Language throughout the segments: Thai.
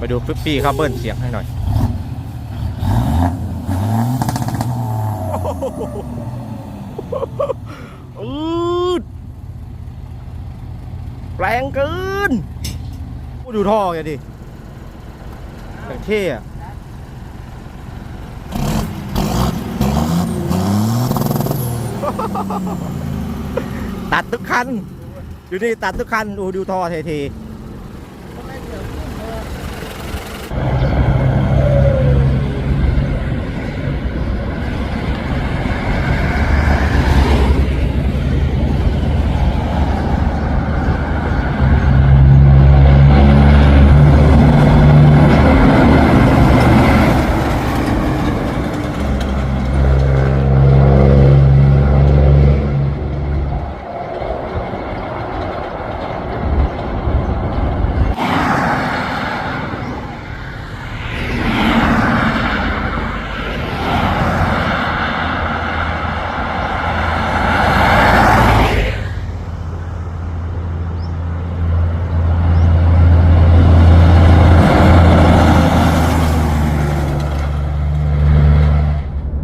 ไปดูฟิปปี้เขาเบิ้ลเสียงให้หน่อย อืดแรงเกินโอ้ดูท่อแกดิอย่างเท่อะตัดทุกคันดูนี่ตัดทุกคัน ดูดูท่อเท่ๆ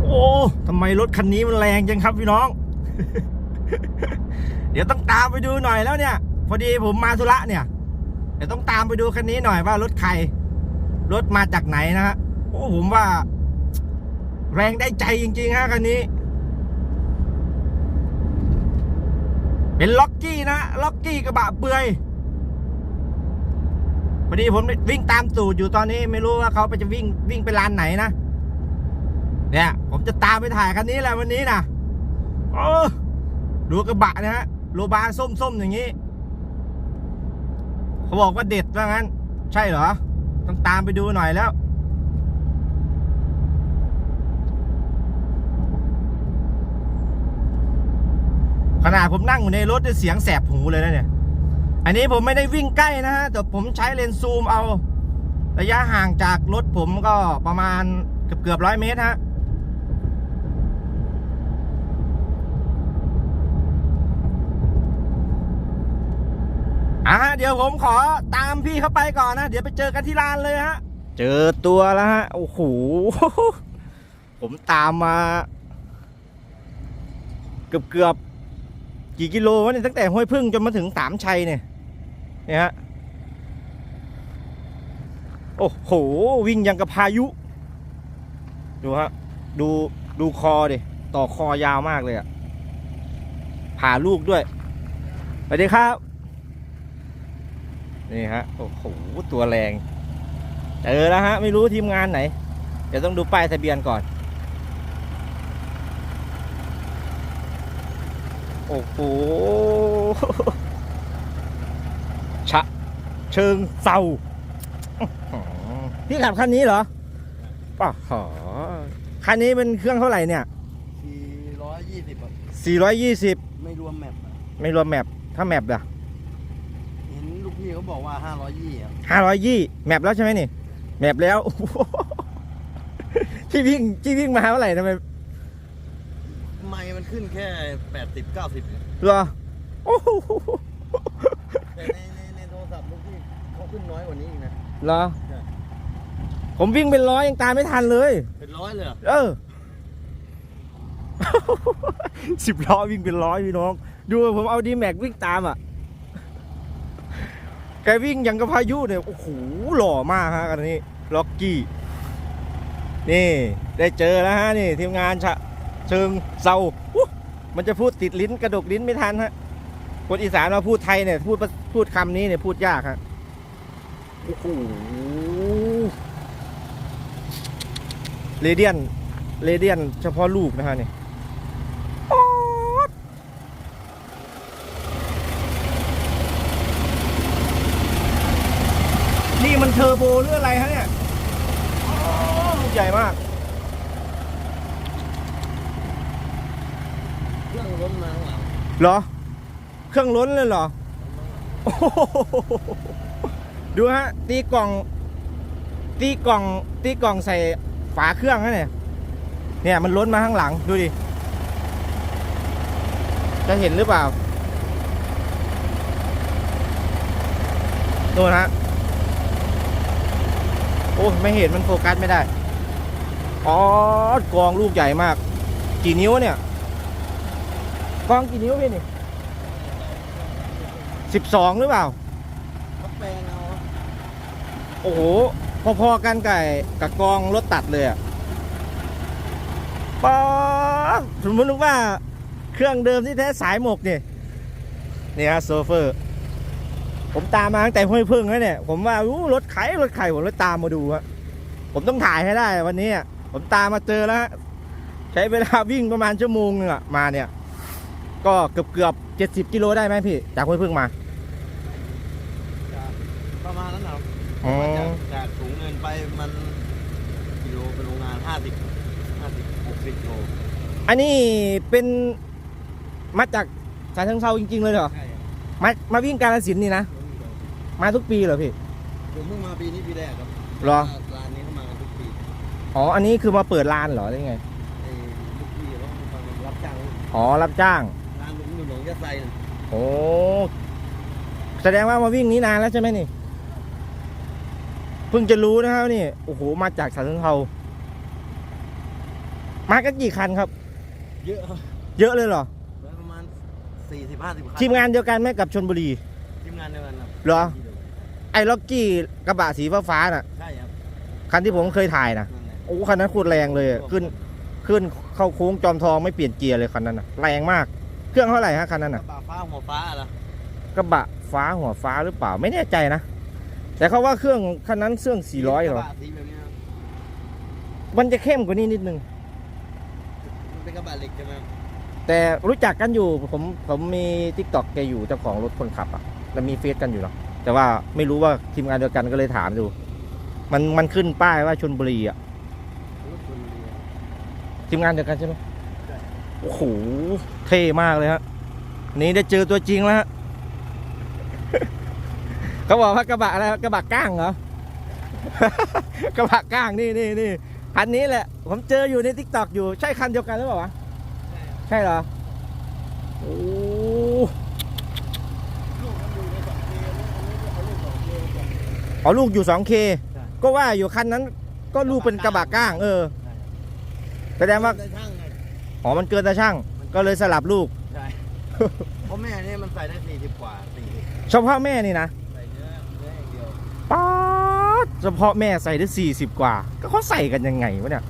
โอ้ ทำไมรถ คันนี้มันแรงจังครับพี่น้อง เดี๋ยวต้องตามไปดูหน่อยแล้วเนี่ย พอดีผมมาธุระเนี่ย เดี๋ยวต้องตามไปดูคันนี้หน่อยว่ารถใคร รถมาจากไหนนะฮะโอ้ผมว่า แรงได้ใจจริงๆฮะคันนี้ เป็นล็อกกี้นะล็อกกี้กระบะเปื่อยพอดีผมวิ่งตามตูดอยู่ตอนนี้ไม่รู้ว่าเขาไปจะวิ่งวิ่งไปลานไหนนะ เนี่ย ผมจะตามไปถ่ายคันนี้แหละวันนี้นะโอ้ดูกระบะนะฮะโลบาส้มๆอย่างนี้ เขาบอกว่าเด็ดว่างั้น ใช่เหรอ ต้องตามไปดูหน่อยแล้วขนาดผมนั่งอยู่ในรถด้วยเสียงแสบหูเลยนะเนี่ย อันนี้ผมไม่ได้วิ่งใกล้นะฮะ แต่ผมใช้เลนส์ซูมเอา ระยะห่างจากรถผมก็ประมาณเกือบเกือบร้อยเมตรฮะ อะเดี๋ยวผมขอตามพี่เข้าไปก่อนนะ เดี๋ยวไปเจอกันที่ร้านเลยฮะ เจอตัวแล้วฮะ โอ้โห ผมตามมา เกือบเกือบกี่กิโลวะเนี่ยตั้งแต่ห้วยพึ่งจนมาถึงสามชัยเนี่ย เนี่ยฮะ โอ้โห วิ่งยังกับพายุ ดูฮะ ดูดูคอดิต่อคอยาวมากเลยอะผ่าลูกด้วยสวัสดีครับ นี่ฮะโอ้โหตัวแรงเจอแล้วฮะไม่รู้ทีมงานไหน เดี๋ยวต้องดูป้ายทะเบียนก่อน โอ้โหชะ เชิงเซาอื้อหือพี่ขับคันนี้เหรอป่ะหอคันนี้เป็นเครื่องเท่าไหร่เนี่ย 420ครับ420 ไม่รวมแมปอะไม่รวมแมปถ้าแมปล่ะเห็นลูกพี่ เขาบอกว่า520ครับ520แมปแล้วใช่ไหมนี่ แมปแล้วโอ้โหที่วิ่งที่วิ่งมาเท่าไหร่ทำไมไม่มันขึ้นแค่80 90เนี่ยเหรอโอ้โหแต่ในในในโทรศัพท์ลูกพี่เขาขึ้นน้อยกว่านี้อีกนะ เหรอ ใช่ ผมวิ่งเป็นร้อยยังตามไม่ทันเลย เป็นร้อยเลยเหรอเออ สิบล้อวิ่งเป็นร้อยพี่น้อง ดูผมเอาดีแม็กวิ่งตามอะ แกวิ่งยังกับพายุเนี่ย โอ้โห หล่อมากฮะกันนี้ ล็อกกี้ นี่ ได้เจอแล้วฮะ นี่ ทีมงานชะเชิงเซามันจะพูดติดลิ้นกระดกลิ้นไม่ทันฮะ คนอีสานมาพูดไทยเนี่ย พูดพูดคำนี้เนี่ย พูดยากฮะ โอ้โหเรเดียนเรเดียนเฉพาะลูกนะฮะนี่อดนี่มัน เทอร์โบหรืออะไรฮะเนี่ยอ๋อลูกใหญ่มาก เครื่องล้นมาข้างหลังเหรอ เครื่องล้นเลยเหรอโอ้โหดูฮะ ตีกล่อง ตีกล่อง ตีกล่องใส่ฝาเครื่องนะเนี่ย เนี่ยมันล้นมาข้างหลัง ดูดิ จะเห็นหรือเปล่าโน่นฮะ โอ้ไม่เห็นมันโฟกัสไม่ได้ อ๋อกองลูกใหญ่มาก กี่นิ้วเนี่ยกองกี่นิ้วพี่นี่สิบสองหรือเปล่าโอ้โห พอๆกันไกับกับกองรถตัดเลยอะป๊าดสมมติว่าเครื่องเดิมที่แท้สายหมกเนี่ยนี่ฮะโซเฟอร์ ผมตามมาตั้งแต่ห้วยพึ่งแล้วเนี่ย ผมว่าอู้รถไขรถไขผมเลยตามมาดูฮะผมต้องถ่ายให้ได้วันนี้อะผมตามมาเจอแล้วฮะใช้เวลาวิ่งประมาณชั่วโมงนึงอะมาเนี่ย ก็เกือบเกือบเจ็ดสิบกิโลได้ไหมพี่ จากห้วยพึ่งมาจากประมาณนั้นเหรออ๋อจากจากถุงเงินไปมันกิโลเป็นโรงงานห้าสิบห้าสิบหกสิบโลอันนี้เป็นมาจากฉะเชิงเซาจริง ๆ เลยเหรอใช่ครับมามาวิ่งกาลสินธุ์นี่นะ มาทุกปีเหรอพี่ ผมเพิ่งมาปีนี้ปีแรกครับเหรอ ร้านนี้เขามากันทุกปีอ๋อ อันนี้คือมาเปิดร้านเหรอหรือไง ไอ้ทุกปีเขามารับจ้างอ๋อ รับจ้าง ร้านลุงหลวงยะไซน่ะโอ้แสดงว่ามาวิ่งนี้นานแล้วใช่ไหมนี่ เพิ่งจะรู้นะครับนี่ โอ้โห มาจากฉะเชิงเซามากันกี่คันครับ เยอะครับเยอะเลยเหรอ ประมาณสี่สิบห้าสิบคันทีมงานเดียวกันไหมกับชนบุรี ทีมงานเดียวกันครับเหรอ ไอ้ล็อกกี้กระบะสีฟ้าๆน่ะ ใช่ครับคันที่ผมเคยถ่ายนะนั่นแหละโอ้คันนั้นโคตรแรงเลยอะขึ้นขึ้นเข้าโค้งจอมทองไม่เปลี่ยนเกียร์เลยคันนั้นนะแรงมาก เครื่องเท่าไหร่ฮะคันนั้นกน่ะระบะฟ้าหัวฟ้าเหรอกระบะฟ้าหัวฟ้าหรือเปล่าไม่แน่ใจนะแต่เขาว่าเครื่องคันนั้นเครื่อง400เหรกอระบะสีแบบนี้ครับมันจะเข้มกว่านี้นิดนึง มันเป็นกระบะเหล็กใช่ไหมครับแต่รู้จักกันอยู่ผมผมมีทิกตอกแกอยู่เจ้าของรถคนขับอะแล้วมีเฟซกันอยู่เนาะ แต่ว่าไม่รู้ว่าทีมงานเดียวกันก็เลยถามดู มันมันขึ้นป้ายว่าชนบุรีอะทีมงานเดียวกันใช่ไหมโอ้โหเท่มากเลยฮะนี่ได้เจอตัวจริงแล้วฮะเขาบอกว่ากระบะอะไรวะกระบะก้างเหรอกระบะก้างนี่นี่นี่คันนี้แหละ ผมเจออยู่ในทิกตอกอยู่ใช่คันเดียวกันหรือเปล่าวะใช่เหรอ ลูกมันอยู่ในสองเคอันนี้เอาลูกสองเคก่อน อ๋อลูกอยู่ 2K ใช่ ก็ว่าอยู่คันนั้น ก็ลูกเป็นกระบะก้าง เออ แสดงว่า ได้ช่างไงอ๋อ มันเกินตาช่าง ก็เลยสลับลูก ใช่ เพราะแม่เนี่ยมันใส่ได้สี่สิบกว่าสี่สิบเฉพาะแม่นี่นะใส่เนื้อเนื้ออย่างเดียวป๊าดเฉพาะแม่ใส่ได้ 40 กว่า ก็เขาใส่กันยังไงวะเนี่ย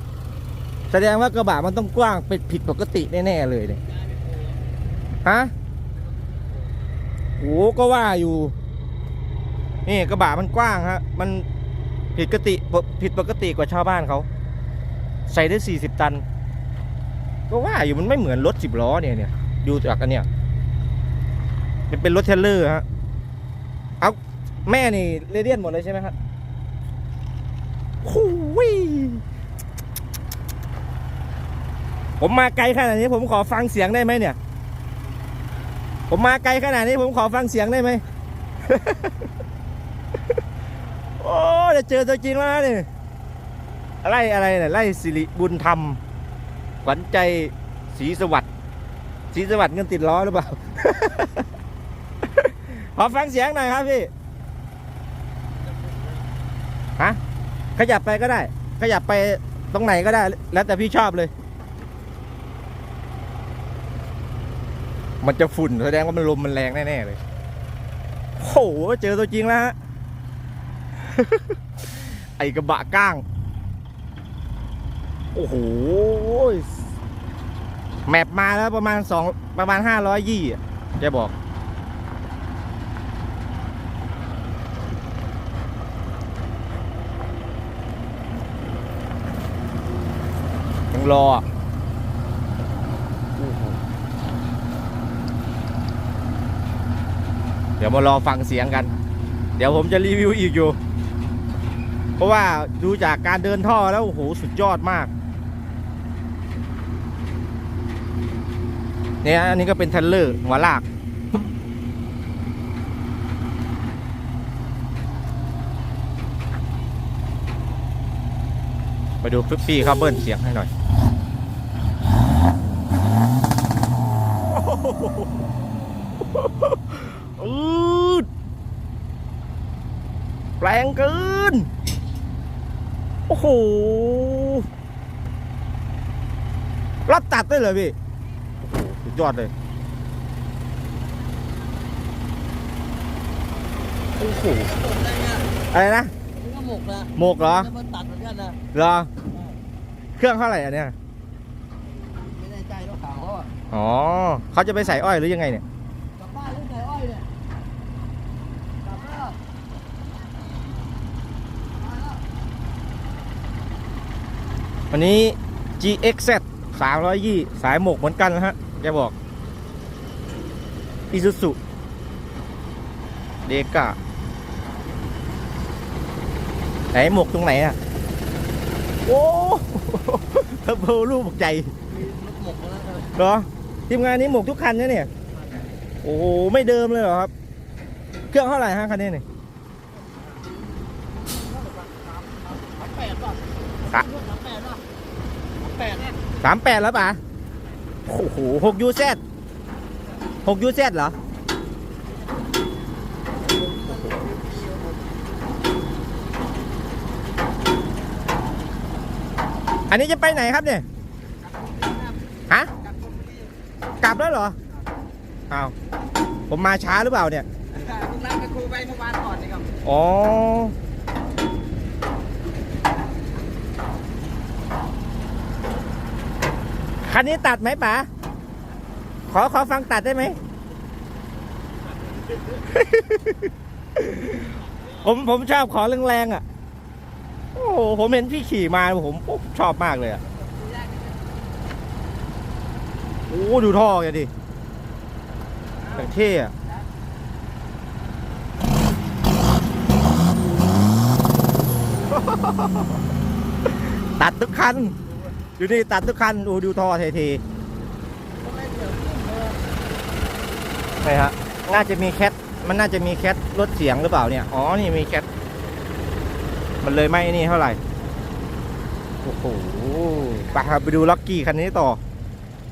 แสดงว่ากระบะมันต้องกว้างเป็นผิดปกติแน่ๆเลยเนี่ยย้ายไปโคแล้วฮะ โอ้ก็ว่าอยู่ นี่กระบะมันกว้างฮะมันผิดปกติผิดปกติกว่าชาวบ้านเขาใส่ได้ 40 ตัน ก็ว่าอยู่มันไม่เหมือนรถสิบล้อเนี่ยเนี่ยดูจากอันเนี้ยมันเป็นรถเทรลเลอร์ฮะเอาแม่นี่เรเดียนหมดเลยใช่ไหมครับโอ้ยผมมาไกลขนาดนี้ผมขอฟังเสียงได้ไหมเนี่ย ผมมาไกลขนาดนี้ผมขอฟังเสียงได้ไหม โอ้จะเจอตัวจริงแล้วนะนี่ไล่อะไรเนี่ยไล่สิริบุญธรรมขวัญใจศรีสวัสดิ์ศรีสวัสดิ์เงินติดล้อหรือเปล่า ขอฟังเสียงหน่อยครับพี่ฮะขยับไปก็ได้ ขยับไปตรงไหนก็ได้ แล้วแต่พี่ชอบเลย มันจะฝุ่นแสดงว่ามันลมมันแรงแน่ๆเลยโอ้โหเจอตัวจริงแล้วฮะ ไอกระบะก้าง โอ้โห แมปมาแล้วประมาณสองประมาณห้าร้อยยี่อะแกบอก ยังรอเดี๋ยวมารอฟังเสียงกัน เดี๋ยวผมจะรีวิวอีกอยู่ เพราะว่าดูจากการเดินท่อแล้วโอ้โหสุดยอดมากเนี่ยอันนี้ก็เป็นเทรลเลอร์หัวลาก ไปดูฟลิปปี้เขาเบิ้ลเสียงให้หน่อย อืดแปลงเกิน โอ้โหรับตัดได้เลยพี่โอ้โหสุดยอดเลย โอ้โหหมกได้เนี่ยอะไรนะมันก็หมกนะหมกเหรอแล้วมันตัดเหมือนกันนะเหรอ เครื่องเท่าไหร่อันเนี้ยไม่แน่ใจว่าขาวเขาอะอ๋อเขาจะไปใส่อ้อยหรือยังไงเนี่ย กลับบ้านหรือใส่อ้อยเนี่ยกลับแล้ว วันนี้ GXZ 320 สายหมกเหมือนกันนะฮะแกบอก Isuzu เดกาไหนหมกตรงไหนอะ โอ้เทอร์โบลูกใหญ่มีรถหมกมาแล้วนะเหรอทีมงานนี้หมกทุกคันนะเนี่ย โอ้ไม่เดิมเลยเหรอครับ เครื่องเท่าไหร่ฮะคันนี้เนี่ย สามแปดป่ะ สะ สามแปดป่ะสามแปดเนี่ย สามแปดแล้วป่ะโอ้โหหกยูแซดหกยูแซดเหรออันนี้จะไปไหนครับเนี่ย ฮะ กลับแล้วเหรอ อ้าว ผมมาช้าหรือเปล่าเนี่ยคุณนัดกับครูไปเมื่อวานก่อนนี่ครับ อ๋อ คันนี้ตัดไหมป๋าขอขอฟังตัดได้ไหม ผมผมชอบขอแรงๆอะ โอ้โหผมเห็นพี่ขี่มาผมชอบมากเลยอะ โอ้ดูท่อแกดิอย่างเท่อะตัดทุกคัน อยู่นี่ตัดทุกคันดูดูท่อเทๆใช่ฮะน่าจะมีแคทมันน่าจะมีแคทลดเสียงหรือเปล่าเนี่ย อ๋อ นี่มีแคทมันเลยไม่นี่เท่าไหร่ โอ้โหไปครับไปดูล็อกกี้คันนี้ต่อ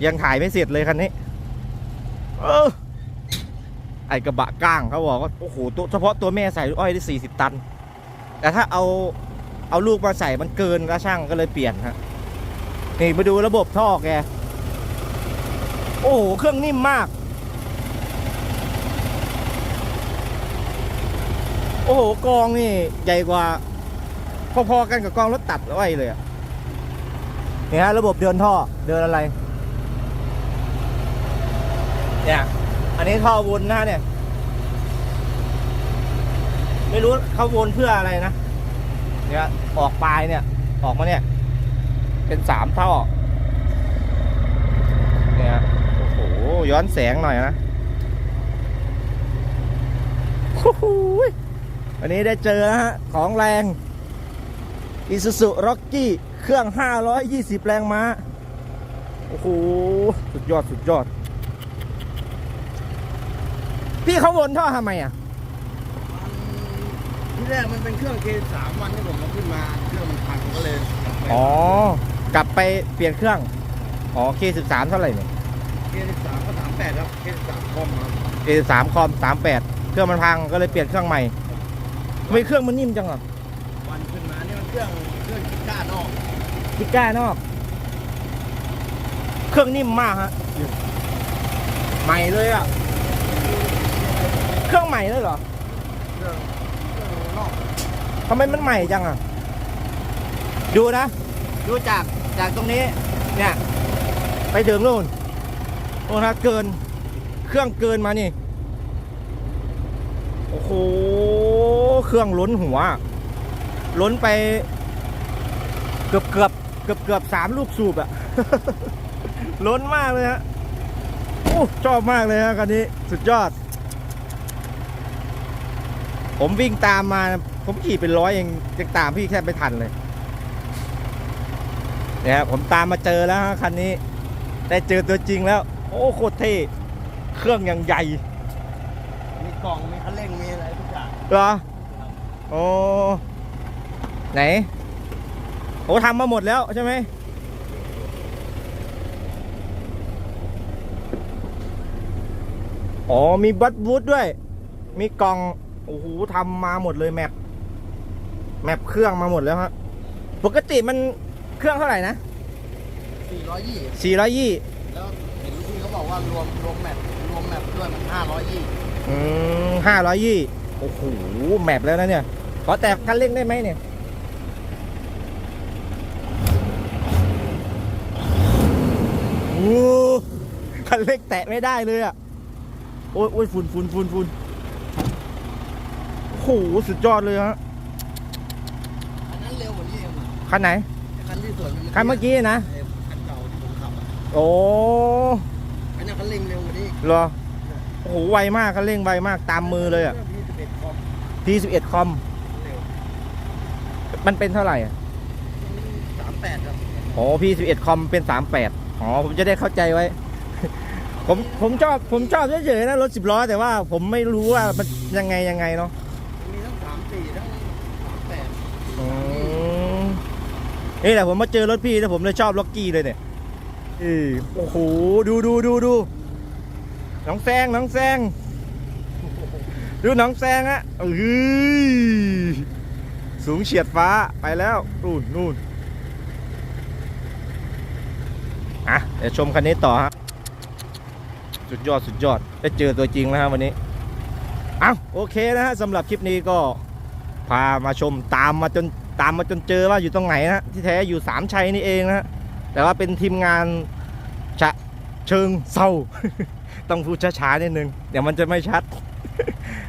ยังถ่ายไม่เสร็จเลยคันนี้ เออไอกระบะก้างเขาบอกว่า โอ้โหตัวเฉพาะตัวแม่ใส่อ้อยได้สี่สิบตัน แต่ถ้าเอาเอาลูกมาใส่มันเกินกระช่างก็เลยเปลี่ยนฮะ นี่มาดูระบบท่อแก โอ้โห เครื่องนิ่มมาก โอ้โห กองนี่ใหญ่กว่า พอๆกันกับกองรถตัดอ้อยเลยอะนี่ฮะระบบเดินท่อ เดินอะไร เนี่ย อันนี้ท่อวนนะเนี่ย ไม่รู้เขาวนเพื่ออะไรนะ เนี่ย ออกปลายเนี่ย ออกมาเนี่ย เป็นสามท่อเนี่ยโอ้โห ย้อนแสงหน่อยนะโอ้โหวันนี้ได้เจอนะฮะ ของแรง Isuzu Rocky เครื่อง 520 แรงม้า โอ้โห สุดยอด สุดยอด พี่เขาวนท่อทำไมอะที่แรกมันเป็นเครื่องเคสามวันที่ผมมาขึ้นมา เครื่องมันพังก็เลย อ๋อ กลับไปเปลี่ยนเครื่อง อ๋อ K13 เท่าไหร่เนี่ย เคสสามก็สามแปดแล้วเคสสามคอมมา K13 คอม38 เครื่องมันพังก็เลยเปลี่ยนเครื่องใหม่ทำไมเครื่องมันนิ่มจังอะวันขึ้นมานี่มันเครื่องเครื่องคิดก้านอกพิก้านอก เครื่องนิ่มมากฮะ ใหม่เลยอะ เครื่องใหม่เลยเหรอเครื่องเครื่องนอกทำไมมันใหม่จังอะ ดูนะ ดูจาก จากตรงนี้เนี่ยไปถึงนู่นโอ้นะเกินเครื่องเกินมานี่ โอ้โหเครื่องล้นหัว ล้นไปเกือบเกือบเกือบเกือบสามลูกสูบอะล้นมากเลยฮะโอ้ชอบมากเลยฮะคันนี้สุดยอด ผมวิ่งตามมา ผมขี่เป็นร้อยเองยังตามพี่แค่ไม่ทันเลย เนี่ยผมตามมาเจอแล้วฮะคันนี้ ได้เจอตัวจริงแล้ว โอ้โคตรเท่เครื่องอย่างใหญ่มีกล่องมีคันเร่งมีอะไรทุกอย่างเหรอโอ้ไหนโอ้ทำมาหมดแล้วใช่ไหมอ๋อมีบัตบูธด้วย มีกล่องโอ้โหทำมาหมดเลยแมปแมปเครื่องมาหมดแล้วฮะปกติมัน เครื่องเท่าไหร่นะสี่ร้อยยี่400ยี่แล้วเห็นลูกพี่เขาบอกว่ารวมรวมแมปรวมแมปด้วยมันห้าร้อยยี่อืม500ยี่โอ้โหแมปแล้วนะเนี่ย ขอแตะคันเร่งได้ไหมเนี่ยโอ้คันเร่งแตะไม่ได้เลยอะ โอ้ยโอ้ยฝุ่นฝุ่นฝุ่นฝุ่นโอ้โหสุดยอดเลยฮะอันนั้นเร็วกว่านี้เองอะคันไหนคันที่ สวนคันเมื่อกี้นะเออคันเก่าที่ผมขับอะโอ้อันนั้นคันเร่งเร็วกว่านี้เหรอโอ้โหไวมากคันเร่งไวมากตามมือเลยอะพี่สิบเอ็ดคอม P11 คอมเร็วมันเป็นเท่าไหร่อะสามแปดครับอ๋อ P11 คอมเป็น38อ๋อผมจะได้เข้าใจไว้ ผมผมชอบผมชอบเฉยๆนะรถสิบล้อแต่ว่าผมไม่รู้ว่ามันยังไงยังไงเนาะ มีทั้งสามสี่ทั้งสามแปด อืม นี่แหละผมมาเจอรถพี่แล้วผมเลยชอบล็อกกี้เลยเนี่ยเออโอ้โหดูดูดูดูน้องแซงน้องแซงดูน้องแซงอะเอ้ยสูงเฉียดฟ้าไปแล้วนู่นนู่นอะเดี๋ยวชมคันนี้ต่อฮะสุดยอดสุดยอดได้เจอตัวจริงแล้วฮะวันนี้เอาโอเคนะฮะสำหรับคลิปนี้ก็พามาชมตามมาจน ตามมาจนเจอว่าอยู่ตรงไหนนะที่แท้อยู่สามชัยนี่เองนะแต่ว่าเป็นทีมงานชะเชิงเศร้าต้องพูดช้าๆนิดนึงเดี๋ยวมันจะไม่ชัด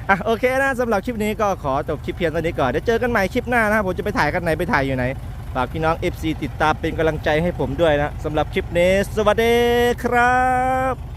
อะโอเคนะสำหรับคลิปนี้ก็ขอจบคลิปเพียงเท่านี้ก่อนเดี๋ยวเจอกันใหม่คลิปหน้านะผมจะไปถ่ายกันไหนไปถ่ายอยู่ไหนฝากพี่น้อง FC ติดตามเป็นกำลังใจให้ผมด้วยนะสำหรับคลิปนี้ สวัสดีครับ